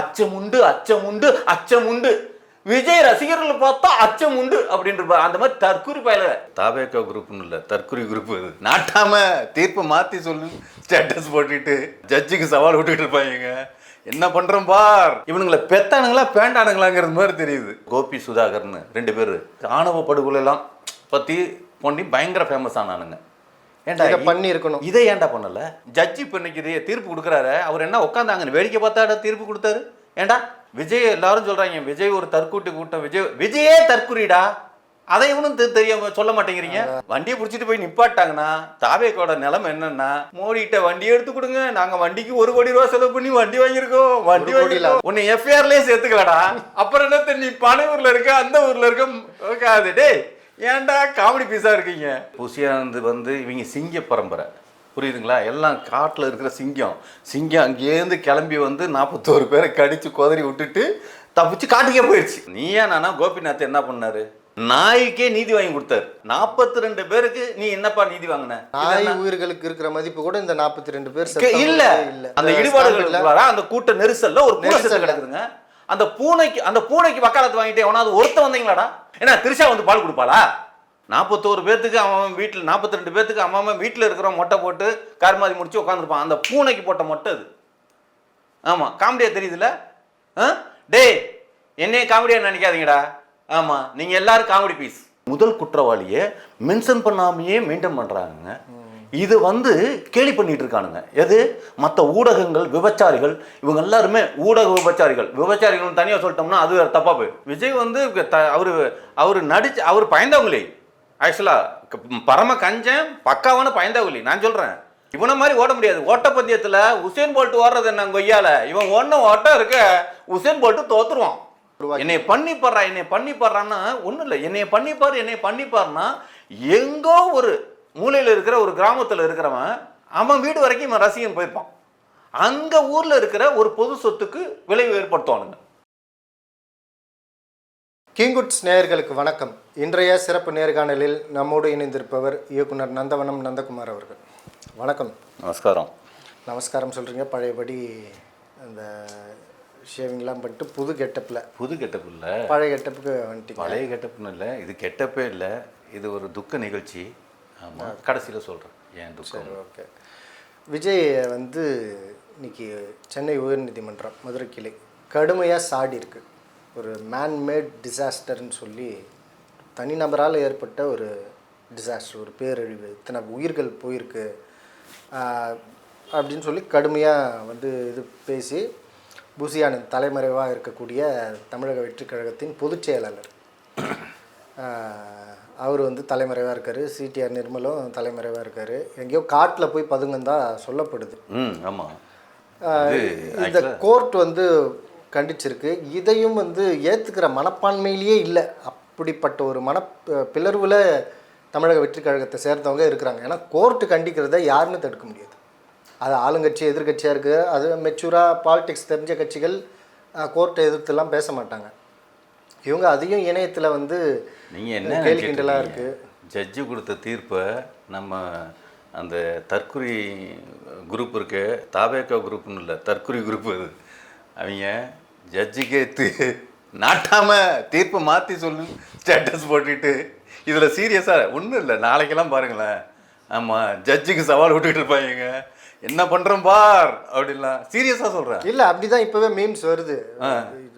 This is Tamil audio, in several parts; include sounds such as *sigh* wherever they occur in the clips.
அச்சம் உண்டு அச்சம் உண்டு அச்சம் உண்டு விஜய் ரசிகர்கள் பார்த்தா அச்சம் உண்டு அப்படின்ற அந்த மாதிரி தற்குறி பயில தாபேக்கா குரூப்னு இல்லை தற்குறி குரூப் அது நாட்டாம தீர்ப்பை மாத்தி சொல்லு. ஸ்டேட்டஸ் போட்டுட்டு ஜட்ஜுக்கு சவால் விட்டுட்டு இருப்பாங்க என்ன பண்றோம் பார்? இவனுங்களை பெத்தானுங்களா பேண்டானுங்களாங்கிறது மாதிரி தெரியுது. கோபி சுதாகர்னு ரெண்டு பேர். ஆணவ படுகொலைலாம் பத்தி பொண்ணி பயங்கர ஃபேமஸ் ஆனானுங்க. ஏன்டா இதை இ- பண்ணியிருக்கணும். இதை ஏன்டா பண்ணல? ஜட்ஜி இப்போ இன்னைக்கு இது தீர்ப்பு கொடுக்குறாரு. அவர் என்ன உட்காந்தாங்க வேடிக்கை பார்த்தாடா தீர்ப்பு கொடுத்தாரு? ஏன்டா விஜய் எல்லாரும் சொல்றாங்க விஜய் ஒரு தற்கூட்டி கூட்டம் விஜய் விஜயே தற்குறிடா அதை இவனும் தெ- தெரியாம சொல்ல மாட்டேங்கிறீங்க. வண்டியை பிடிச்சிட்டு போய் நிப்பாட்டாங்கன்னா தாவேக்கோட நிலைமை என்னன்னா மோடிட்ட வண்டியை எடுத்து கொடுங்க. நாங்க வண்டிக்கு ஒரு கோடி ரூபா செலவு பண்ணி வண்டி வாங்கியிருக்கோம். வண்டி. வாங்கியிருக்கோம். உன்னை எஃப்ஐஆர்லயே சேர்த்துக்கலடா. அப்புறம் என்ன நீ பனை ஊர்ல இருக்க அந்த ஊர்ல இருக்க இருக்காது டேய் ஏன்டா காமெடி பீஸா இருக்கீங்க? புசியானந்து வந்து இவங்க சிங்க பரம்பரை. புரியுதுங்களா? எல்லாம் காட்டில் இருக்கிற சிங்கம். சிங்கம் அங்கேருந்து கிளம்பி வந்து நாற்பத்தோரு பேரை கடிச்சு குதறி விட்டுட்டு தப்பிச்சு காட்டுக்கே போயிடுச்சு நீயா நானா கோபிநாத் என்ன பண்ணாரு? நாய்க்கே நீதி வாங்கி கொடுத்தாரு. நாற்பத்தி ரெண்டு பேருக்கு நீ என்னப்பா நீதி வாங்கின? நாய் உயிர்களுக்கு இருக்கிற மதிப்பு கூட இந்த நாற்பத்தி ரெண்டு பேர் இல்ல. இல்ல. அந்த இடிபாடுகள் அந்த கூட்ட நெரிசல்ல ஒரு. கிடக்குதுங்க. அந்த பூனைக்கு அந்த பூனைக்கு வக்காலத்து வாங்கிட்டே அது ஒருத்த வந்தீங்களாடா? ஏன்னா திரிஷா வந்து பால் கொடுப்பாளா? நாற்பத்தோரு பேர்த்துக்கு அவன் வீட்டில் நாற்பத்தி ரெண்டு பேர்த்துக்கு அவன் வீட்டில் இருக்கிற மொட்டை போட்டு கருமாதி முடிச்சு உட்காந்துருப்பான் அந்த பூனைக்கு போட்ட மொட்டை அது. ஆமாம் காமெடியா தெரியுதுல்ல? ஆ? டேய் என்னையே காமெடியா நினைக்காதீங்கடா. ஆமாம் நீங்கள் எல்லாரும் காமெடி பீஸ் முதல் குற்றவாளியை மென்ஷன் பண்ணாமையே மெயின்டைன் பண்ணுறாங்க இது வந்து கேலி பண்ணிட்டு இருக்கானுங்க எது? மற்ற ஊடகங்கள் விபச்சாரிகள். இவங்க எல்லாருமே ஊடக விபச்சாரிகள். விபச்சாரிகள் தனியாக சொல்லிட்டோம்னா அது வேற தப்பா போய் விஜய் வந்து த- அவர் நடிச்சு அவர் பயந்தவங்களே. ஆக்சுவலாக பரம கஞ்சன் பக்காவான பயந்தவங்களே. நான் சொல்கிறேன் இவனை மாதிரி ஓட முடியாது. ஓட்டப்பந்தயத்தில் உசேன் போல்ட்டு ஓடுறது என்ன கொய்யால இவன் ஒன்றும் ஓட்டம் இருக்க உசேன் போல்ட்டு தோத்துருவான். என்னை பண்ணி பாடுறா என்னை பண்ணி ஒன்றும் இல்லை. என்னை பண்ணி பாரு என்னை பண்ணி பாருன்னா எங்கோ ஒரு மூலையில் இருக்கிற ஒரு கிராமத்தில் இருக்கிறவன் அவன் வீடு வரைக்கும் இவன் ரசிகன் போயிருப்பான். அந்த ஊரில் இருக்கிற ஒரு பொது சொத்துக்கு விளைவு ஏற்படுத்துவானுங்க. கிங்குட்ஸ் நேயர்களுக்கு வணக்கம். இன்றைய சிறப்பு நேர்காணலில் நம்மோடு இணைந்திருப்பவர் இயக்குனர் நந்தவனம் நந்தகுமார் அவர்கள். வணக்கம். நமஸ்காரம். நமஸ்காரம் சொல்கிறீங்க பழையபடி அந்த ஷேவிங்லாம் பண்ணிட்டு புது கெட்டப்பில். புது கெட்டப் இல்லை பழைய கெட்டப்புக்கு வந்துட்டீங்க. பழைய கெட்டப்னு இல்லை இது கெட்டப்பே இல்லை. இது ஒரு துக்க நிகழ்ச்சி. ஆமாம் கடைசியில் சொல்கிறேன் ஏன் துக்கம்? ஓகே. விஜய் வந்து இன்னைக்கு சென்னை உயர்நீதிமன்றம் மதுரை கிளை கடுமையாக சாடி இருக்கு ஒரு மேன்மேட் டிசாஸ்டர்னு சொல்லி தனிநபரால் ஏற்பட்ட ஒரு டிசாஸ்டர் ஒரு பேரழிவு இத்தனை உயிர்கள் போயிருக்கு. அப்படின்னு சொல்லி கடுமையாக வந்து இது பேசி பூசியானந்த் தலைமறைவாக இருக்கக்கூடிய தமிழக வெற்றிக் கழகத்தின் பொதுச் செயலாளர் அவர் வந்து தலைமறைவாக இருக்கார். சிடிஆர் நிர்மலும் தலைமறைவாக இருக்கார். எங்கேயோ காட்டில் போய் பதுங்கன்னு தான் சொல்லப்படுது. ஆமாம் இந்த கோர்ட் வந்து கண்டிச்சிருக்கு. இதையும் வந்து ஏற்றுக்கிற மனப்பான்மையிலேயே இல்லை. அப்படிப்பட்ட ஒரு மன பிளர்வில் தமிழக வெற்றி கழகத்தை சேர்ந்தவங்க இருக்கிறாங்க. ஏன்னா கோர்ட்டு கண்டிக்கிறத யாருன்னு தடுக்க முடியாது. அது ஆளுங்கட்சி எதிர்கட்சியாக இருக்குது. அது மெச்சூராக பாலிடிக்ஸ் தெரிஞ்ச கட்சிகள் கோர்ட்டை எதிர்த்துலாம் பேச மாட்டாங்க. இவங்க அதையும் இணையத்தில் வந்து நீங்கள் என்ன கேலி நினைச்சிட்டு கிண்டலாக இருக்கீங்க? இருக்குது ஜட்ஜு கொடுத்த தீர்ப்பை நம்ம அந்த தற்குறி குரூப் இருக்கு. தாவேக்கா குரூப்னு இல்லை தற்குறி குரூப் அது. அவங்க ஜட்ஜுக்கே தீ நாட்டாம தீர்ப்பை மாற்றி சொல்லு ஸ்டேட்டஸ் போட்டுட்டு. இதில் சீரியஸாக ஒன்றும் இல்லை நாளைக்கெல்லாம் பாருங்களேன். ஆமாம் ஜட்ஜுக்கு சவால் விட்டுட்டு இருப்பாங்க என்ன பண்ணுறோம் பார் அப்படின்லாம். சீரியஸாக சொல்கிறேன் இல்ல அப்படிதான் இப்பவே மீம்ஸ் வருது.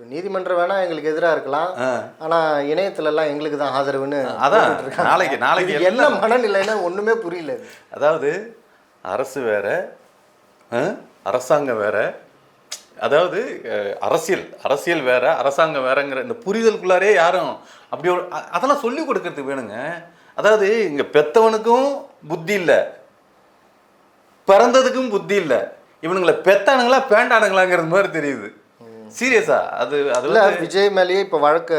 நீதிமன்றம் வேணா எங்களுக்கு எதிரா இருக்கலாம். ஆனா இணையத்துல எல்லாம் எங்களுக்கு தான் ஆதரவுன்னு அதான். நாளைக்கு- நாளைக்கு என்ன மனநிலைன்னா ஒண்ணுமே புரியல. அதாவது அரசு வேற அரசாங்கம் வேற. அதாவது அரசியல் அரசியல் வேற அரசாங்கம் வேறங்கிற இந்த புரிதலுக்குள்ளாரே யாரும் அப்படி ஒரு அதெல்லாம் சொல்லி கொடுக்கறதுக்கு வேணுங்க. அதாவது இங்க பெத்தவனுக்கும் புத்தி இல்லை. பிறந்ததுக்கும் புத்தி இல்லை. இவனுங்களை பெத்தானுங்களா பேண்டானுங்களாங்கிறது மாதிரி தெரியுது. சீரியஸா? அது அது இல்ல வந்து விஜய் மேலேயே இப்ப வழக்க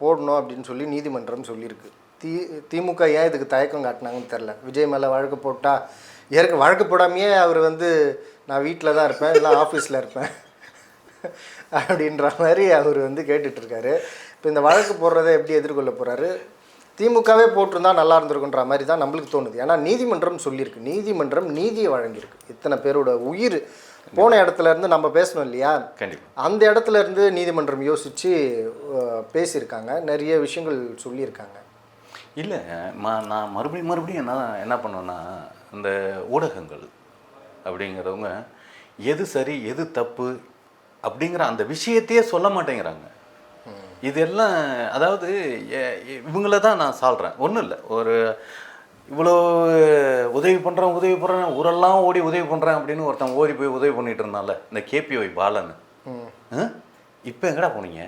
போடணும் அப்படின்னு சொல்லி நீதிமன்றம் சொல்லியிருக்கு. தி திமுக ஏன் இதுக்கு தயக்கம் காட்டினாங்கன்னு தெரில விஜய் மேல வழக்கு போட்டா ஏற்க வழக்கு போடாமையே அவர் வந்து நான் வீட்டில் தான் இருப்பேன் இல்லை ஆஃபீஸில் இருப்பேன் *laughs* அப்படின்ற மாதிரி அவர் வந்து கேட்டுட்டு இருக்காரு இப்போ இந்த வழக்கு போடுறதை எப்படி எதிர்கொள்ள போறாரு? திமுகவே போட்டிருந்தா நல்லா இருந்திருக்குன்ற மாதிரி தான் நம்மளுக்கு தோணுது. ஏன்னா நீதிமன்றம் சொல்லியிருக்கு. நீதிமன்றம் நீதியை வழங்கியிருக்கு. இத்தனை பேரோட உயிர் போன இடத்துல இருந்து நம்ம பேசணும் இல்லையா? கண்டிப்பா. அந்த இடத்துல இருந்து நீதிமன்றம் யோசித்து பேசியிருக்காங்க. நிறைய விஷயங்கள் சொல்லியிருக்காங்க. இல்லை ம- நான் மறுபடியும் மறுபடியும் என்ன என்ன பண்ணுவேன்னா இந்த ஊடகங்கள் அப்படிங்கிறவங்க எது சரி எது தப்பு அப்படிங்கிற அந்த விஷயத்தையே சொல்ல மாட்டேங்கிறாங்க. இதெல்லாம் அதாவது இவங்கள தான் நான் சால்றேன். ஒன்றும் இல்லை. ஒரு இவ்வளோ உதவி பண்ணுறேன் உதவி பண்ணுறேன் ஊரெல்லாம் ஓடி உதவி பண்ணுறேன் அப்படின்னு ஒருத்தன் ஓடி போய் உதவி பண்ணிட்டு இருந்தான்ல இந்த கேபிஒய் பாலன் ம். இப்போ எங்கடா போனீங்க?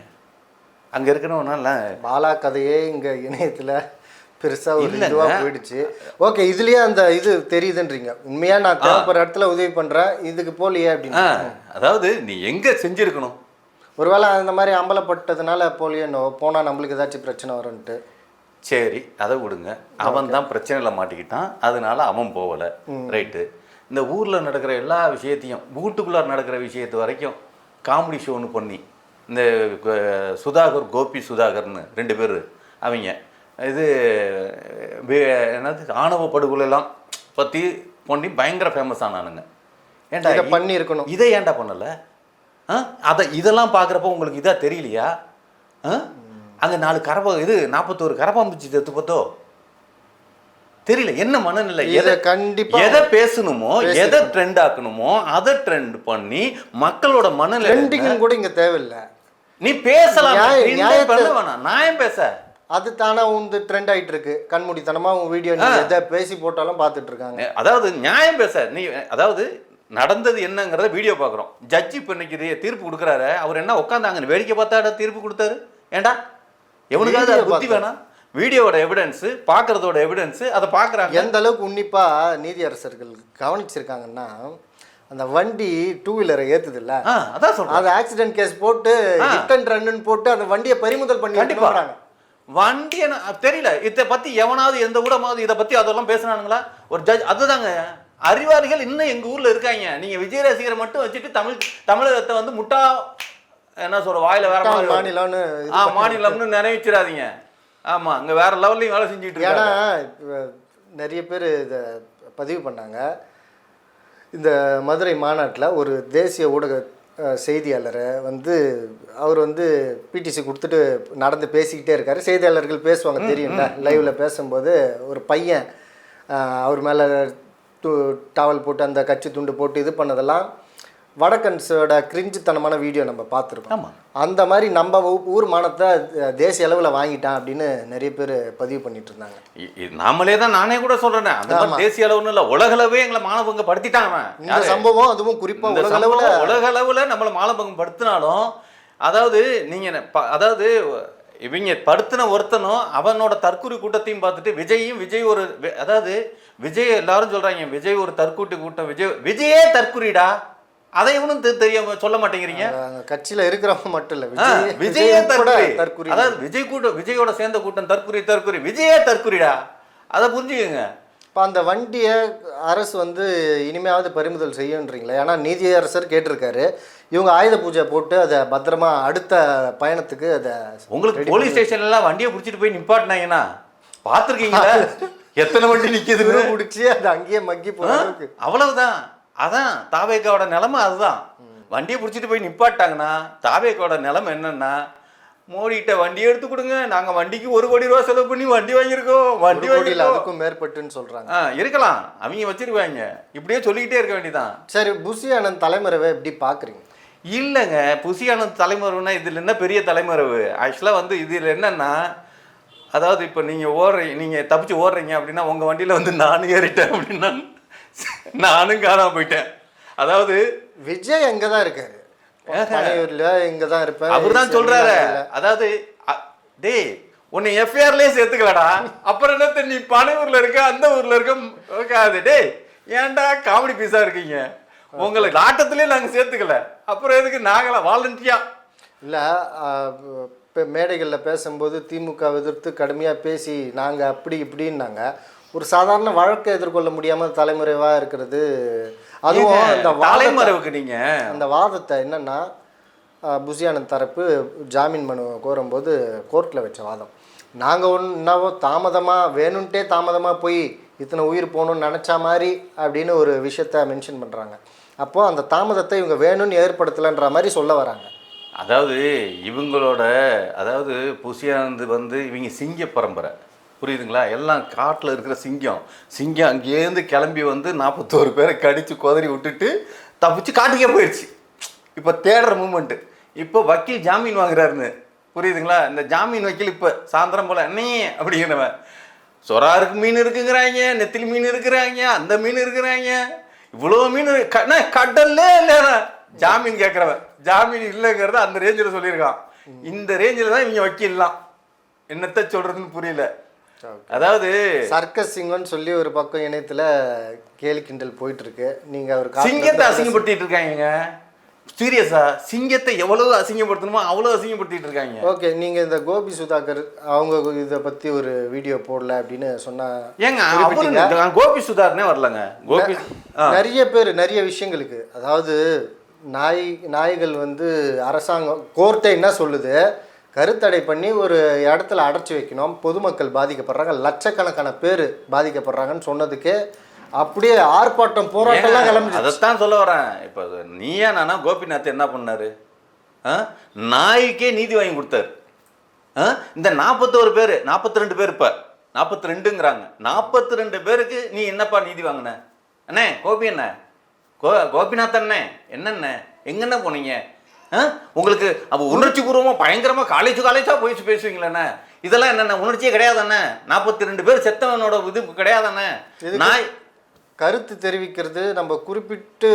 அங்கே இருக்கிறவனால பாலா கதையே இங்கே இணையத்தில் பெருசாக ஒரு. இதுவாக போயிடுச்சு. ஓகே இதுலயே அந்த இது தெரியுதுன்றீங்க. உண்மையாக நான் தேவைப்படுற இடத்துல உதவி பண்ணுறேன் இதுக்கு போலியே அப்படின்னு. அதாவது நீ எங்கே செஞ்சுருக்கணும்? ஒருவேளை அந்த மாதிரி அம்பலப்பட்டதுனால போலியோ போனால் நம்மளுக்கு ஏதாச்சும் பிரச்சனை வரும்ன்ட்டு. சரி அதை விடுங்க. அவன் தான் பிரச்சனையில் மாட்டிக்கிட்டான். அதனால அவன் போகலை. ரைட்டு. இந்த ஊரில் நடக்கிற எல்லா விஷயத்தையும் வீட்டுக்குள்ளார நடக்கிற விஷயத்து வரைக்கும் காமெடி ஷோன்னு பண்ணி இந்த சுதாகர் கோபி சுதாகர்னு ரெண்டு பேர் அவங்க. இது என்னது ஆணவ படுகொலைலாம் பற்றி பண்ணி பயங்கர ஃபேமஸ் ஆனானுங்க. ஏன்டா இதை இ- பண்ணியிருக்கணும். இதை ஏன்டா பண்ணலை? ஆ அதை இதெல்லாம் பார்க்குறப்ப உங்களுக்கு இதா தெரியலையா? ஆ அங்கே நாலு கரப்பா இது நாற்பத்தோரு கரப்பாம்பூச்சி செத்து பார்த்தோ? தெரியல என்ன மனநிலை எதை கண்டிப்பா எதை பேசணுமோ எதை ட்ரெண்ட் ஆக்கணுமோ அதை ட்ரெண்ட் பண்ணி மக்களோட மனநிலை? ட்ரெண்டிங் கூட இங்கே தேவையில்லை. நீ பேசலாம் வேணாம். நான் ஏன் பேச? அது தானே வந்து ட்ரெண்ட் ஆயிட்டு இருக்கு. கண்மூடித்தனமா உன் வீடியோ எதை பேசி போட்டாலும் பார்த்துட்டு இருக்காங்க. அதாவது நியாயம் பேச நீ அதாவது நடந்தது என்னங்கிறத வீடியோ பார்க்குறோம். ஜட்ஜி இப்போ இன்னைக்கு தீர்ப்பு கொடுக்குறாரு. அவர் என்ன உட்காந்தாங்க வேடிக்கை பார்த்தாடா தீர்ப்பு கொடுத்தாரு? ஏன்டா எவனுக்காவது அது புத்தி வேணாம் வீடியோவோட எவிடன்ஸு பார்க்கறதோட எவிடன்ஸு அதை பார்க்குறாங்க. எந்த அளவுக்கு உன்னிப்பா நீதியரசர்கள் கவனிச்சிருக்காங்கன்னா அந்த வண்டி டூ வீலரை ஏத்துது இல்ல அதான் சொல்கிறேன் அது ஆக்சிடென்ட் கேஸ் போட்டு ஹிட் அண்ட் ரன்னு போட்டு அந்த வண்டியை பறிமுதல் பண்ணி கண்டிப்பா. கண்டிப்பாங்க வண்டி என்ன தெரியல. இதை பத்தி எவனாவது எந்த ஊடமாவது இதை பத்தி அதெல்லாம் பேசுனானுங்களா? ஒரு ஜட்ஜ் அதுதாங்க. அறிவாளிகள் இன்னும் எங்க ஊர்ல இருக்காங்க. நீங்க விஜய் ரசிகரை மட்டும் வச்சுட்டு தமிழ் தமிழகத்தை வந்து முட்டா என்ன சொல்ற வாயில வேற. மாநிலம்னு ஆ மாநிலம்னு நினைவிச்சிடாதீங்க. ஆமா அங்க வேற லெவல்லையும் வேலை செஞ்சுட்டு ஏன்னா இருக்காங்க. நிறைய பேர் இதை பதிவு பண்ணாங்க. இந்த மதுரை மாநாட்டில் ஒரு தேசிய ஊடக செய்தியாளரை வந்து அவர் வந்து பிடிசி கொடுத்துட்டு நடந்து பேசிக்கிட்டே இருக்காரு. செய்தியாளர்கள் பேசுவாங்க தெரியும்ல? லைவ்ல பேசும்போது ஒரு பையன் அவர் மேலே டவல் போட்டு அந்த கட்சி துண்டு போட்டு இது பண்ணதெல்லாம் வடக்கன்ஸோட கிரிஞ்சுத்தனமான வீடியோ நம்ம பார்த்துருக்கோம் ஆமா. அந்த மாதிரி நம்ம ஊர் மானத்தை தேசிய அளவில் வாங்கிட்டான் அப்படின்னு நிறைய பேர் பதிவு பண்ணிட்டு இருந்தாங்க. நாமளே தான் நானே கூட சொல்றேன். அந்த மாதிரி தேசிய அளவுன்னு இல்ல உலக அளவே எங்களை மானபங்க படுத்திட்டான் அவன். இந்த சம்பவம் அதுவும் குறிப்பா இந்த உலக அளவில் உலக அளவுல நம்மள மாலபங்கம் படுத்தினாலும் அதாவது நீங்க என்ன ப- அதாவது இவங்க படுத்தின ஒருத்தனும் அவனோட தற்கொலை கூட்டத்தையும் பார்த்துட்டு விஜயும் விஜய் ஒரு அதாவது விஜய் எல்லாரும் சொல்றாங்க விஜய் ஒரு தற்கூட்டி கூட்டம் விஜய் விஜயே தற்குறிடா அதை இவனும் தெ- தெரியாம சொல்ல மாட்டேங்கிறீங்க? கட்சியில இருக்கிறவங்க மட்டும் இல்ல. விஜய் விஜயே தற்குறி? அதாவது விஜய் கூட்டம் விஜயோட சேர்ந்த கூட்டம் தற்குறி தற்குறி. விஜயே தற்குறிடா. அதை புரிஞ்சுக்கங்க. இப்போ அந்த வண்டியை அரசு வந்து இனிமையாவது பறிமுதல் செய்யுன்றீங்களே? ஏன்னா நீதியரசர் கேட்டிருக்காரு. இவங்க ஆயுத பூஜை போட்டு அதை பத்திரமா அடுத்த பயணத்துக்கு அதை உங்களுக்கு போலீஸ் ஸ்டேஷன்ல எல்லாம் வண்டியை பிடிச்சிட்டு போய் நிப்பாட்டினாங்கன்னா பார்த்துருக்கீங்களா? *laughs* எத்தனை வண்டி நிக்குதுன்னு? *laughs* பிடிச்சி அது அங்கேயே மக்கி அளவுக்கு. அவ்வளவுதான். அதான் தாவேக்காவோட நிலைமை அதுதான். வண்டியை பிடிச்சிட்டு போய் நிப்பாட்டாங்கன்னா தாவேக்காவோட நிலைமை என்னன்னா மோடிகிட்ட வண்டி எடுத்து கொடுங்க நாங்க வண்டிக்கு ஒரு கோடி ரூபா செலவு பண்ணி வண்டி வாங்கியிருக்கோம் வண்டி வாங்கியிருக்கோம். அதுக்கும் மேற்பட்டுன்னு சொல்றாங்க. ஆ இருக்கலாம். அவங்க வச்சிருக்காங்க இப்படியே சொல்லிக்கிட்டே இருக்க வேண்டியதான் சரி புசி ஆனந்த் தலைமறைவை எப்படி பாக்குறீங்க? இல்லைங்க. புசியான தலைமறைவுனா இதில் என்ன பெரிய தலைமறைவு? ஆக்சுவலாக வந்து இதில் என்னன்னா அதாவது இப்போ நீங்கள் ஓடுறீங்க நீங்கள் தப்பிச்சு ஓடுறீங்க அப்படின்னா உங்கள் வண்டியில் வந்து நானும் ஏறிட்டேன் அப்படின்னா நானும் காணாம போயிட்டேன். அதாவது விஜய் அங்கே தான் இருக்காரு. இங்க தான் இருப்பேன் அவர் தான் சொல்றாரு. அதாவது டேய் உன்னை எஃப்ஐஆர்லயே சேர்த்துக்கலடா. அப்புறம் என்ன நீ பனையூர்ல இருக்க அந்த ஊர்ல இருக்க இருக்காது. டேய் ஏன்டா காமெடி பீஸா இருக்கீங்க? உங்களை ஆட்டத்திலேயே நாங்க சேர்த்துக்கல. அப்புறம் எதுக்கு நாங்களா வாலண்டியா இல்லை இப்போ மேடைகளில் பேசும்போது திமுக எதிர்த்து கடுமையாக பேசி நாங்கள் அப்படி இப்படின்னாங்க. ஒரு சாதாரண வழக்கை எதிர்கொள்ள முடியாமல் தலைமுறைவாக இருக்கிறது. அதுவும் அந்த வாதத்தை தலைமறைவுக்கு நீங்க? அந்த வாதத்தை என்னன்னா புசியானந்த் தரப்பு ஜாமீன் மனு கோரும்போது கோர்ட்டில் வச்ச வாதம். நாங்கள் ஒன்று என்னவோ தாமதமாக வேணும்ன்ட்டே தாமதமாக போய் இத்தனை உயிர் போகணும்னு நினச்ச மாதிரி அப்படின்னு ஒரு விஷயத்த மென்ஷன் பண்ணுறாங்க அப்போ அந்த தாமதத்தை இவங்க வேணும்னு ஏற்படுத்தலைன்ற மாதிரி சொல்ல வராங்க. அதாவது இவங்களோட அதாவது புசியானது வந்து இவங்க சிங்க பரம்பரை. புரியுதுங்களா? எல்லாம் காட்டில் இருக்கிற சிங்கம். சிங்கம் அங்கேருந்து கிளம்பி வந்து நாற்பத்தோரு பேரை கடித்து குதறி விட்டுட்டு தப்பிச்சு காட்டுக்கே போயிடுச்சு இப்போ தேடுற மூமெண்ட்டு இப்போ வக்கீல் ஜாமீன் வாங்குறாருன்னு. புரியுதுங்களா? இந்த ஜாமீன் வக்கீல் இப்போ சாயந்தரம் போல நீ அப்படிங்கிறவன். சொராருக்கு மீன் இருக்குங்கிறாங்க நெத்திலி மீன் இருக்கிறாங்க அந்த மீன் இருக்கிறாங்க. இவ்வளோ மீன் இருக்கு. கடல்லே இல்லைண்ணா ஜாமீன் கேட்குறவன் ஜாமீன் இல்லைங்கிறத அந்த ரேஞ்சில் சொல்லியிருக்கான். இந்த ரேஞ்சில் தான் இவங்க வக்கீல்லாம். என்னத்த சொல்கிறதுன்னு புரியல. அதாவது சர்க்கஸ் சிங்கம்னு சொல்லி ஒரு பக்கம் இணையத்துல கேலி கிண்டல் போயிட்டு இருக்கு நீங்க ஒரு சிங்கத்தை அசிங்கப்படுத்திட்டு இருக்காங்க சீரியஸா சிங்கத்தை எவ்வளவு அசிங்கப்படுத்தணுமோ அவ்வளவு அசிங்கப்படுத்திட்டு இருக்காங்க. ஓகே நீங்க இந்த கோபி சுதாகர் அவங்க இதை பத்தி ஒரு வீடியோ போடல அப்படின்னு சொன்னா ஏங்க. அவரு கோபி சுதார்னே வரலங்க. கோபி. நிறைய பேர் நிறைய விஷயங்களுக்கு அதாவது நாய் நாய்கள் வந்து அரசாங்கம் கோர்ட்டே என்ன சொல்லுது? கருத்தடை பண்ணி ஒரு இடத்துல அடைச்சி வைக்கணும். பொதுமக்கள் பாதிக்கப்படுறாங்க. லட்சக்கணக்கான பேர் பாதிக்கப்படுறாங்கன்னு சொன்னதுக்கு அப்படியே ஆர்ப்பாட்டம் போராட்டம்லாம் கிளம்பி அதைத்தான் சொல்ல வரேன். இப்போ நீயா நானா கோபிநாத் என்ன பண்ணாரு? நாய்க்கே நீதி வாங்கி கொடுத்தாரு? இந்த நாற்பத்தோரு பேர் நாற்பத்தி ரெண்டு பேர் இப்போ. நாற்பத்தி ரெண்டுங்கிறாங்க நாற்பத்தி ரெண்டு பேருக்கு நீ என்னப்பா நீதி வாங்கின? அண்ணே கோபி அண்ணே. கோ கோபிநாத் அண்ணே என்னண்ணே? எங்கண்ணே போனீங்க? உங்களுக்கு அப்போ உணர்ச்சி பூர்வமாக பயங்கரமாக காலேஜ் காலேஜாக போயிட்டு பேசுவீங்களேண்ணே இதெல்லாம் என்னென்ன உணர்ச்சியே கிடையாதாண்ணே நாற்பத்தி ரெண்டு பேர் செத்தவனோட இது கிடையாதாண்ணே நாய் கருத்து தெரிவிக்கிறது நம்ம குறிப்பிட்டு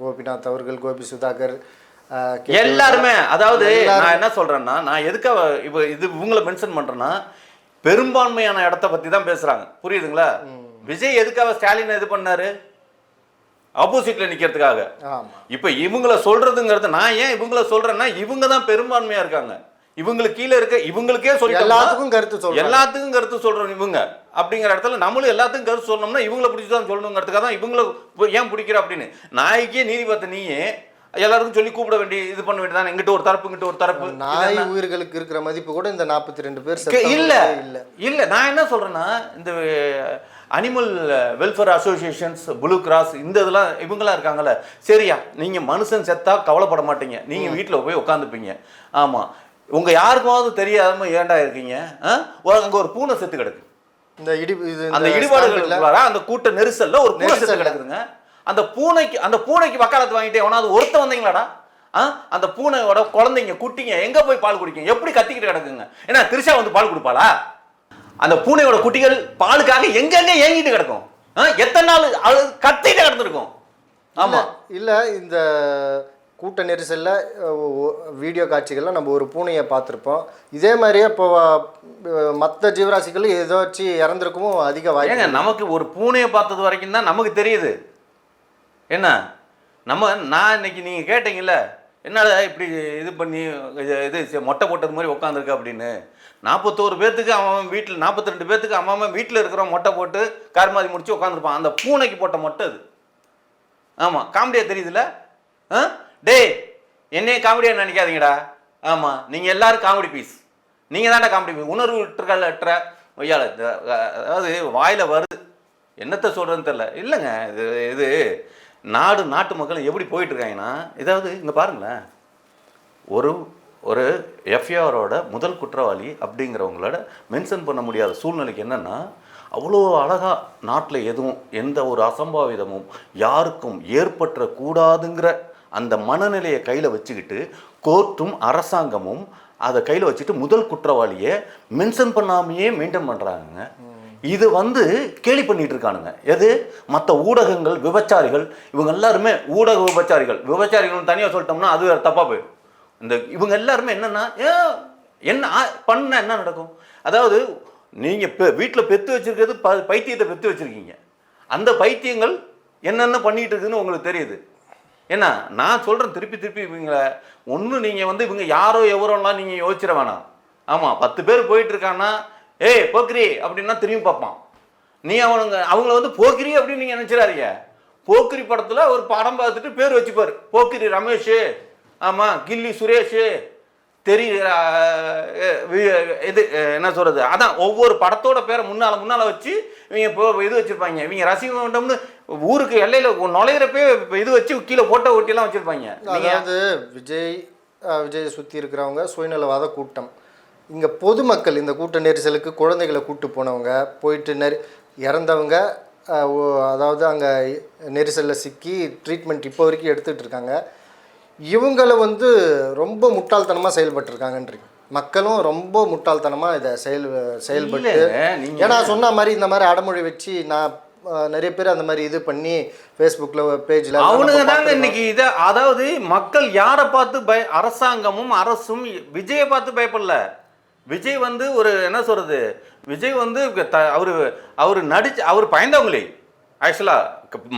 கோபிநாத் அவர்கள் கோபி சுதாகர். எல்லாருமே அதாவது. நான் என்ன சொல்றேன்னா நான் எதுக்காக இப்போ இது இவங்களை மென்ஷன் பண்றேன்னா பெரும்பான்மையான இடத்த பத்தி தான் பேசுறாங்க. புரியுதுங்களா? விஜய் எதுக்காக ஸ்டாலின் இது பண்ணாரு? ஆப்போசிட்ல நிக்கிறதுக்காக. இப்போ இவங்கள சொல்றதுங்கிறது நான் ஏன் இவங்கள சொல்றேன்னா இவங்க தான் பெரும்பான்மையா இருக்காங்க. இவங்களுக்கு கீழே இருக்க இவங்களுக்கே சொல்லி எல்லாத்துக்கும் கருத்து சொல்றாங்க. எல்லாத்துக்கும் கருத்து சொல்றோம் இவங்க. அப்படிங்கிற இடத்துல நம்மளும் எல்லாத்துக்கும் கருத்து சொல்லணும்னா இவங்கள பிடிச்சி தான் சொல்லணுங்கிறதுக்காக தான் இவங்கள ஏன் பிடிக்கிற அப்படின்னு. நாய்க்கே நீதி பார்த்த நீயே எல்லாருக்கும் சொல்லி கூப்பிட வேண்டிய இது பண்ண வேண்டியதானே இங்கிட்ட ஒரு தரப்பு இங்கிட்ட ஒரு தரப்பு. நாய் உயிர்களுக்கு இருக்கிற மதிப்பு கூட இந்த நாற்பத்தி ரெண்டு பேர் இல்ல. இல்ல. இல்ல நான் என்ன சொல்றேன்னா இந்த animal welfare associations Blue Cross இந்த இதெல்லாம் இவங்களாம் இருக்காங்கல்ல. சரியா? நீங்க மனுஷன் செத்தா கவலைப்பட மாட்டீங்க. நீங்க வீட்டில் போய் உட்காந்துப்பீங்க ஆமா. உங்க யாருக்குமாவது தெரியாம ஏன்டா இருக்கீங்க? அங்க ஒரு பூனை செத்து கிடக்கு. இந்த இடி அந்த இடிபாடுகள் அந்த கூட்ட நெரிசல்ல ஒரு பூனை செத்து. கிடக்குதுங்க. அந்த பூனைக்கு அந்த பூனைக்கு வக்காலத்து வாங்கிட்டு எவனாவது ஒருத்த வந்தீங்களாடா? அந்த பூனையோட குழந்தைங்க குட்டிங்க எங்க போய் பால் குடிக்கும்? எப்படி கத்திக்கிட்டு கிடக்குங்க? ஏன்னா திரிஷா வந்து பால் கொடுப்பாளா? அந்த பூனையோட குட்டிகள் பாலுக்காக எங்கெங்க ஏங்கிட்டு கிடக்கும்? எத்தனை நாள் அது கத்திட்டு கிடந்திருக்கும்? ஆமா. இல்ல இந்த கூட்ட நெரிசல்ல வீடியோ காட்சிகள்ல நம்ம ஒரு பூனையை பார்த்துருப்போம். இதே மாதிரியே இப்போ மற்ற ஜீவராசிகளும் ஏதாச்சும் இறந்துருக்கும் அதிக வாய்ப்பு நமக்கு ஒரு பூனையை பார்த்தது வரைக்கும் தான் நமக்கு தெரியுது. என்ன? நம்ம நான் இன்னைக்கு நீங்கள் கேட்டீங்கல்ல என்னடா இப்படி இது பண்ணி இது மொட்டை போட்டது மாதிரி உட்காந்துருக்க அப்படின்னு. நாற்பத்தோரு பேர்த்துக்கு அவன் வீட்டில் நாற்பத்தி ரெண்டு பேர்த்துக்கு அவன் வீட்டில் இருக்கிறவன் மொட்டை போட்டு கருமாதி முடிச்சு உட்காந்துருப்பான் அந்த பூனைக்கு போட்ட மொட்டை அது. ஆமாம் காமெடியாக தெரியுதுல்ல? ஆ? டேய் என்னையே காமெடியாக நினைக்காதீங்கடா. ஆமாம் நீங்கள் எல்லாரும் காமெடி பீஸ் நீங்கள் தான்டா காமெடி பீஸ் உணர்வு விட்டுருக்கல்ல ஒய்யால அதாவது வாயில் வருது. என்னத்தை சொல்கிறதுன்னு தெரில இல்லைங்க இது இது நாடு நாட்டு மக்கள் எப்படி போயிட்டுருக்காங்கன்னா ஏதாவது இங்கே பாருங்களேன். ஒரு ஒரு எஃப்ஐஆரோட முதல் குற்றவாளி அப்படிங்கிறவங்களோட மென்ஷன் பண்ண முடியாத சூழ்நிலைக்கு என்னென்னா அவ்வளோ அழகாக நாட்டில் எதுவும் எந்த ஒரு அசம்பாவிதமும் யாருக்கும் ஏற்பட்டுறக்கூடாதுங்கிற அந்த மனநிலையை கையில் வச்சுக்கிட்டு கோர்ட்டும் அரசாங்கமும் அதை கையில் வச்சுட்டு முதல் குற்றவாளியை மென்ஷன் பண்ணாமையே மெயின்டைன் பண்ணுறாங்க இது வந்து கேலி பண்ணிட்டு இருக்கானுங்க. எது? மற்ற ஊடகங்கள் விபச்சாரிகள். இவங்க எல்லாருமே ஊடக விபச்சாரிகள். விபச்சாரிகள் தனியாக சொல்லிட்டோம்னா அது வேறு தப்பாக போயிடும். இந்த இவங்க எல்லாருமே என்னன்னா என்ன ஆ- பண்ண என்ன நடக்கும்? அதாவது நீங்கள் பெ வீட்டில் பெற்று வச்சுருக்கிறது ப பைத்தியத்தை பெற்று வச்சுருக்கீங்க. அந்த பைத்தியங்கள் என்னென்ன பண்ணிகிட்டு இருக்குதுன்னு உங்களுக்கு தெரியுது. என்ன நான் சொல்கிறேன் திருப்பி திருப்பி இவங்களை ஒன்றும் நீங்கள் வந்து இவங்க யாரோ எவரோலாம் நீங்கள் யோசிச்சிட வேணாம். ஆமாம் பத்து பேர் போயிட்டுருக்கான்னா ஏய் போக்கிரி அப்படின்னா திரும்பி பார்ப்பான். நீ அவனுங்க அவங்கள வந்து போக்கிரி அப்படின்னு நீங்கள் நினச்சிடாதீங்க. போக்கிரி படத்தில் ஒரு படம் பார்த்துட்டு பேர் வச்சுப்பார். போக்கிரி ரமேஷ் ஆமாம் கில்லி சுரேஷ் வி- இது என்ன சொல்றது? அதான் ஒவ்வொரு படத்தோட பேரை முன்னால முன்னால வச்சு இவங்க இப்போ இது வச்சிருப்பாங்க. இவங்க ரசிக மண்டபம்னு ஊருக்கு எல்லையில நுழையிறப்பே இது வச்சு கீழே போட்டோ ஒட்டிலாம் வச்சிருப்பாங்க. அதாவது விஜய் விஜயை சுற்றி இருக்கிறவங்க சுயநலவாத கூட்டம். இங்கே பொதுமக்கள் இந்த கூட்ட நெரிசலுக்கு குழந்தைகளை கூட்டு போனவங்க போயிட்டு நெரி இறந்தவங்க அதாவது அங்கே நெரிசலில் சிக்கி ட்ரீட்மெண்ட் இப்போ வரைக்கும் எடுத்துகிட்டு இருக்காங்க. இவங்கள வந்து ரொம்ப முட்டாள்தனமாக செயல்பட்டுருக்காங்கன்றீங்க. மக்களும் ரொம்ப முட்டாள்தனமாக இதை செயல் செயல்பட்டு ஏன்னா சொன்ன மாதிரி இந்த மாதிரி அடமொழி வச்சு நான் நிறைய பேர் அந்த மாதிரி இது பண்ணி ஃபேஸ்புக்கில் பேஜில் அவனுங்க தாங்க இன்னைக்கு இத அதாவது மக்கள் யாரை பார்த்து பய அரசாங்கமும் அரசும் விஜயை பார்த்து பயப்படல. விஜய் வந்து ஒரு என்ன சொல்றது? விஜய் வந்து த- அவரு அவரு நடிச்சு அவர் பயந்தவங்களே. ஆக்சுவலா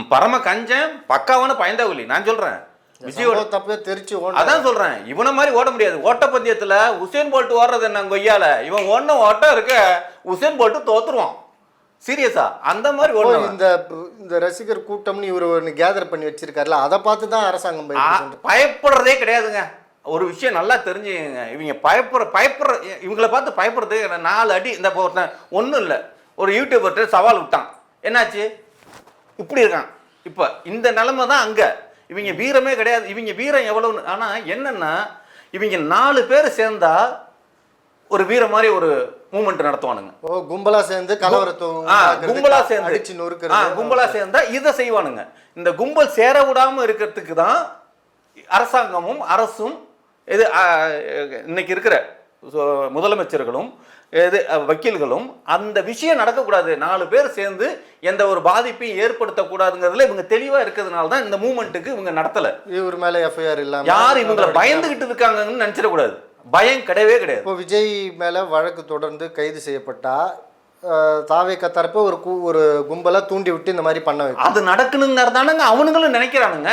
பரம கஞ்சன் பக்காவான பயந்தவங்களே. நான் சொல்றேன். விஜயோட தப்பே தெரிச்சு அதான் சொல்றேன். இவனை மாதிரி ஓட முடியாது. ஓட்டப்பந்தயத்துல உசேன் போல்ட் ஓடுறது என்ன கொய்யால இவன் ஒன்னும் ஓட்டம் இருக்க உசேன் போல்ட் தோத்துருவான். சீரியஸா அந்த மாதிரி ஓ, ஓடுவான் இந்த இந்த ரசிகர் கூட்டம்னு இவர் ஒன்று கேதர் பண்ணி வச்சிருக்காருல அதை பார்த்து தான் அரசாங்கம் பயப்படுறதே கிடையாதுங்க. ஒரு விஷயம் நல்லா தெரிஞ்சுங்க இவங்க பயப்படுற பயப்படுற இவங்கள பார்த்து பயப்படுறது நாலு அடி இந்த ஒருத்தன் ஒன்றும் இல்லை. ஒரு யூடியூபர்கிட்ட சவால் விட்டான். என்னாச்சு? இப்படி இருக்கான். இப்போ இந்த நிலைமை தான் அங்கே. இவங்க வீரமே கிடையாது. இவங்க வீரம் எவ்வளவு ஆனால் என்னன்னா இவங்க நாலு பேர் சேர்ந்தா ஒரு வீர மாதிரி ஒரு மூமெண்ட் நடத்துவானுங்க. ஓ கும்பலா சேர்ந்து கலவரத்தை ஆ, உண்டாக்குறது, கும்பலா சேர்ந்து. அடிச்சு நொறுக்கிறது கும்பலா சேர்ந்தா இதை செய்வானுங்க. இந்த கும்பல் சேர விடாம இருக்கிறதுக்கு தான் அரசாங்கமும் அரசும் இது இன்னைக்கு இருக்கிற முதலமைச்சர்களும் இது வக்கீல்களும் அந்த விஷயம் நடக்கக்கூடாது. நாலு பேர் சேர்ந்து எந்த ஒரு பாதிப்பையும் ஏற்படுத்தக்கூடாதுங்கிறதுல இவங்க தெளிவா இருக்கிறதுனால தான் இந்த மூமெண்ட்டுக்கு இவங்க நடத்தல. இவர் மேல எஃப்ஐஆர் இல்லாம யார் இவங்களை பயந்துகிட்டு இருக்காங்கன்னு நினைச்சிடக்கூடாது. பயம் கிடையவே கிடையாது. இப்போ விஜய் மேல வழக்கு தொடர்ந்து கைது செய்யப்பட்டா தாவேக்கா தரப்பு ஒரு கூ ஒரு கும்பலா தூண்டி விட்டு இந்த மாதிரி பண்ண வைக்கும். அது நடக்கணுங்கிறதானுங்க அவனுங்களும் நினைக்கிறானுங்க.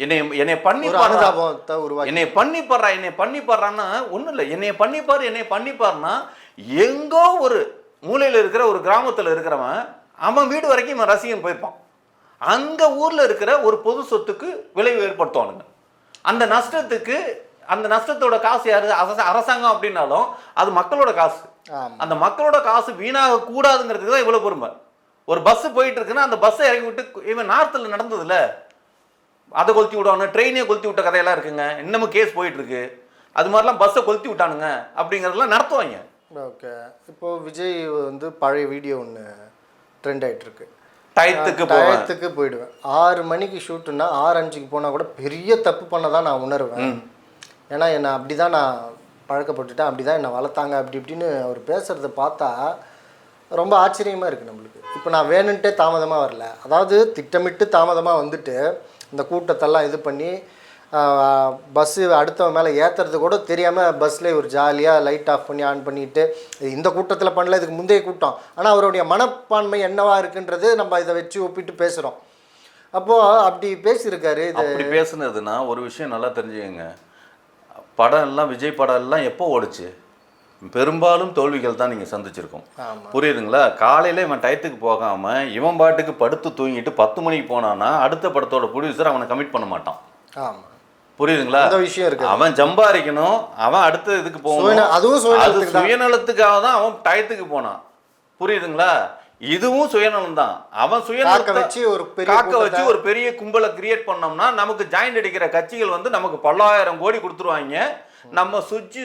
என்னை என்னை பண்ணி. அனுதாபத்தை உருவாக்கி. என்னை பண்ணி பாடுறா என்னை பண்ணி பாடுறான்னா ஒன்றும் இல்லை. என்னை பண்ணி பாரு என்னை பண்ணி பாருன்னா எங்கோ ஒரு மூலையில் இருக்கிற ஒரு கிராமத்தில் இருக்கிறவன் அவன் வீடு வரைக்கும் இவன் ரசிகன் போயிருப்பான். அங்கே ஊரில் இருக்கிற ஒரு பொது சொத்துக்கு விளைவு ஏற்படுத்துவானுங்க. அந்த நஷ்டத்துக்கு அந்த நஷ்டத்தோட காசு யாரு? அரச- அரசாங்கம் அப்படின்னாலும் அது மக்களோட காசு. அந்த மக்களோட காசு வீணாக கூடாதுங்கிறதுக்கு தான் இவ்வளோ பொறுமை. ஒரு பஸ் போயிட்டு இருக்குன்னா அந்த பஸ்ஸை இறக்கி விட்டு இவன் நார்த்தில் நடந்ததுல அதை கொளுத்தி விடுவானு ட்ரெயினே கொளுத்தி விட்ட கதையெல்லாம் இருக்குங்க. இன்னமும் கேஸ் போயிட்டு இருக்கு அது மாதிரிலாம் பஸ்ஸை கொளுத்தி விட்டானுங்க. அப்படிங்கிறதெல்லாம் நடத்துவாங்க ஓகே. இப்போ விஜய் வந்து பழைய வீடியோ ஒன்று ட்ரெண்ட் ஆயிட்டு இருக்கு டயத்துக்கு டயத்துக்கு போயிடுவேன். ஆறு மணிக்கு ஷூட்டுன்னா ஆறு அஞ்சுக்கு போனால் கூட பெரிய தப்பு பண்ணதான் நான் உணர்வேன். ஏன்னா என்னை அப்படி தான் நான் பழக்கப்பட்டுட்டேன். அப்படி தான் என்னை வளர்த்தாங்க. அப்படி இப்படின்னு அவர் பேசுகிறத பார்த்தா ரொம்ப ஆச்சரியமாக இருக்குது நம்மளுக்கு. இப்போ நான் வேணுன்ட்டே தாமதமாக வரல. அதாவது திட்டமிட்டு தாமதமாக வந்துட்டு இந்த கூட்டத்தெல்லாம் இது பண்ணி பஸ்ஸு அடுத்தவன் மேலே ஏற்றுறது கூட தெரியாமல் பஸ்ஸில் ஒரு ஜாலியாக லைட் ஆஃப் பண்ணி ஆன் பண்ணிட்டு இந்த கூட்டத்தில் பண்ணல இதுக்கு முந்தைய கூட்டம். ஆனால் அவருடைய மனப்பான்மை என்னவா இருக்குன்றது நம்ம இதை வச்சு ஒப்பிட்டு பேசுகிறோம் அப்போது அப்படி பேசியிருக்காரு இது அப்படி பேசுனதுன்னா ஒரு விஷயம் நல்லா தெரிஞ்சுக்கங்க. படம் எல்லாம் விஜய் படம் எல்லாம் எப்போ ஓடுச்சு? பெரும்பாலும் தோல்விகள் தான் நீங்கள் சந்திச்சிருக்கோம். புரியுதுங்களா? காலையில இவன் டயத்துக்கு போகாம இவன் பாட்டுக்கு படுத்து தூங்கிட்டு பத்து மணிக்கு போனான்னா அடுத்த படத்தோட ப்ரொடியூசர் அவனை கமிட் பண்ண மாட்டான். புரியுதுங்களா? விஷயம் இருக்கு அவன் சம்பாதிக்கணும் அவன் அடுத்த இதுக்கு போகணும். அதுவும் அது. சுயநலத்துக்காக தான் அவன் டயத்துக்கு போனான். புரியுதுங்களா? இதுவும் சுயநலம் தான். அவன் சுயநலத்தை வச்சு ஒரு காக்க வச்சு ஒரு பெரிய கும்பலை கிரியேட் பண்ணோம்னா நமக்கு ஜாயிண்ட் அடிக்கிற கட்சிகள் வந்து நமக்கு பல்லாயிரம் கோடி கொடுத்துருவாங்க. நம்ம சுவிட்ச்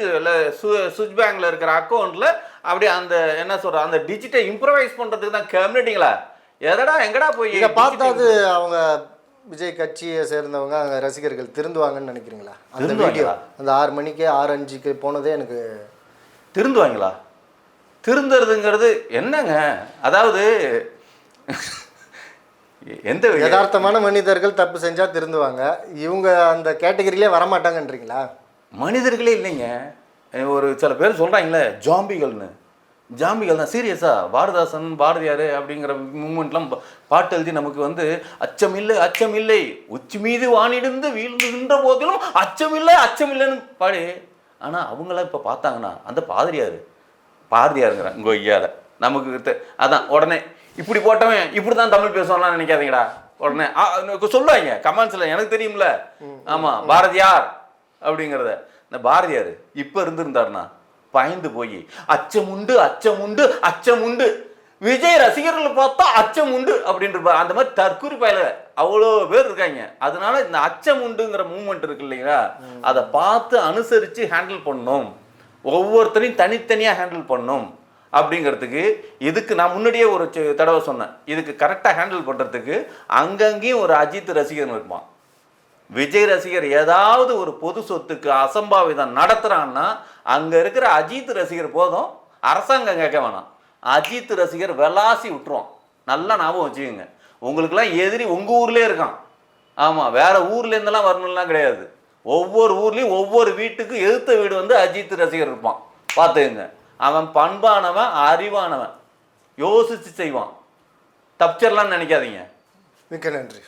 சுவிட்ச் பேங்க்ல இருக்கிற அக்கௌண்ட்ல அப்படியே அந்த என்ன சொல்ற அந்த டிஜிட்டை இம்ப்ரவைஸ் பண்றதுக்கு தான் கம்யூனிட்டிங்களா எதடா எங்கடா போய் பார்த்தாது அவங்க விஜய் கட்சியை சேர்ந்தவங்க அங்கே ரசிகர்கள் திருந்துவாங்கன்னு நினைக்கிறீங்களா? அந்த வீடியோ? அந்த ஆறு மணிக்கு ஆறு அஞ்சுக்கு போனதே எனக்கு திருந்துவாங்களா? திருந்துறதுங்கிறது என்னங்க? அதாவது எந்த யதார்த்தமான மனிதர்கள் தப்பு செஞ்சா திருந்துவாங்க. இவங்க அந்த கேட்டகரியிலே வரமாட்டாங்கன்றீங்களா? மனிதர்களே இல்லைங்க. ஒரு சில பேர் சொல்கிறாங்களே ஜாம்பிகள்னு. ஜாம்பிகள் தான். சீரியஸா? பாரதாசன் பாரதியார் அப்படிங்கிற மூமெண்ட்லாம் பாட்டு எழுதி நமக்கு வந்து அச்சமில்லை அச்சமில்லை. உச்சி மீது வானிடிந்து வீழ்ந்துகின்ற போதிலும் அச்சமில்லை அச்சமில்லைன்னு பாடி. ஆனால் அவங்களாம் இப்போ பார்த்தாங்கன்னா அந்த பாதிரியார் பாரதியாருங்கிறேன் உங்கள் ஐயால நமக்கு அதான் உடனே இப்படி போட்டவன் இப்படி தான் தமிழ் பேசுவான்லாம் நினைக்காதீங்கடா. உடனே சொல்லுவாங்க கமெண்ட்ஸில் எனக்கு தெரியும்ல. ஆமாம் பாரதியார் அப்படிங்கிறத. இந்த பாரதியார் இப்போ இருந்திருந்தாருனா பயந்து போய் அச்சம் உண்டு அச்சம் உண்டு அச்சம் உண்டு விஜய் ரசிகர்கள் பார்த்தா அச்சம் உண்டு அப்படின்ற பா- அந்த மாதிரி தற்கூரி பயல அவ்வளோ பேர் இருக்காங்க. அதனால இந்த அச்சம் உண்டுங்கிற மூமெண்ட் இருக்கு இல்லைங்களா? அதை பார்த்து அனுசரித்து ஹேண்டில் பண்ணணும். ஒவ்வொருத்தரையும் தனித்தனியாக ஹேண்டில் பண்ணணும். அப்படிங்கிறதுக்கு இதுக்கு நான் முன்னாடியே ஒரு தடவை சொன்னேன். இதுக்கு கரெக்டாக ஹேண்டில் பண்ணுறதுக்கு அங்கங்கேயும் ஒரு அஜித் ரசிகன் இருப்பான் விஜய் ரசிகர் ஏதாவது ஒரு பொது சொத்துக்கு அசம்பாவிதம் நடத்துறான்னா அங்க இருக்கிற அஜித் ரசிகர் போதும். அரசாங்கம் கேட்க வேணாம். அஜித் ரசிகர் வெலாசி விட்டுருவோம் நல்லா ஞாபகம் வச்சுக்கோங்க. உங்களுக்கெல்லாம் எதிரி உங்க ஊர்லேயே இருக்கான். ஆமா வேற ஊர்லேருந்தெல்லாம் வரணும்லாம் கிடையாது. ஒவ்வொரு ஊர்லேயும் ஒவ்வொரு வீட்டுக்கு எதிர்த்த வீடு வந்து அஜித் ரசிகர் இருப்பான். பார்த்துக்குங்க. அவன் பண்பானவன் அறிவானவன். யோசிச்சு செய்வான். தப்பிச்சிடலாம்னு நினைக்காதீங்க. மிக்க நன்றி.